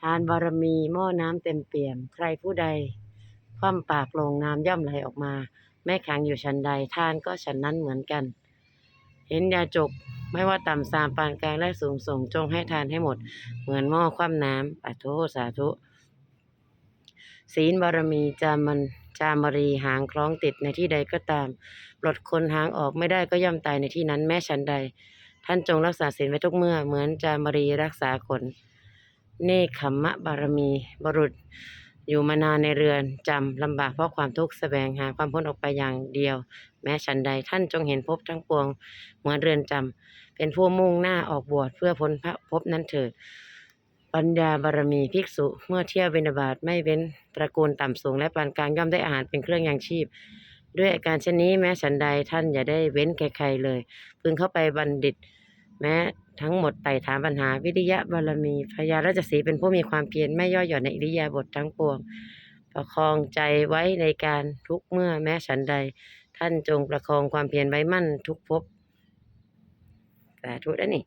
ทานบารมีหม้อน้ำเต็มเปี่ยม ใครผู้ใด คว่ำปากลงน้ำย่อมไหลออกมา แม่ขังอยู่ชั้นใดทานก็ฉันนั้นเหมือนกัน เห็นยาจกไม่ว่าต่ำสามปานกลางและสูงส่งจงให้ทานให้หมด เหมือนหม้อคว่ำน้ำปัทโทสาธุ ศีลบารมีจามันจามรีหางคล้องติดในที่ใดก็ตาม ปลดคนหางออกไม่ได้ก็ย่อมตายในที่นั้นแม้ฉันใด ท่านจงรักษาศีลไว้ทุกเมื่อเหมือนจามรีรักษาขน เนคขมมะบารมี บรุษ อยู่มานานในเรือนจำลำบากเพราะความทุกข์แสวงหาความพ้นออกไปอย่างเดียว แม้ฉันใดท่านจงเห็นภพทั้งปวงเหมือนเรือนจำเป็นผู้มุ่งหน้าออกบวชเพื่อพ้นพระภพนั้นเถิด ปัญญาบารมีภิกษุเมื่อเที่ยวบิณฑบาตไม่เว้นตระกูลต่ำสูงและปานกลางย่อมได้อาหารเป็นเครื่องยังชีพด้วยอาการเช่นนี้แม้ฉันใดท่านอย่าได้เว้นใครๆเลย พึงเข้าไปบัณฑิต แม้ทั้งหมดไต่ถามปัญหาวิริยะบารมีพญาราชสีเป็นผู้มีความเพียรไม่ย่อหย่อนในอิริยาบถททั้งปวง ประคองใจไว้ในการทุกเมื่อแม้ฉันใด ท่านจงประคองความเพียรไว้มั่นทุกภพสาธุนะนี่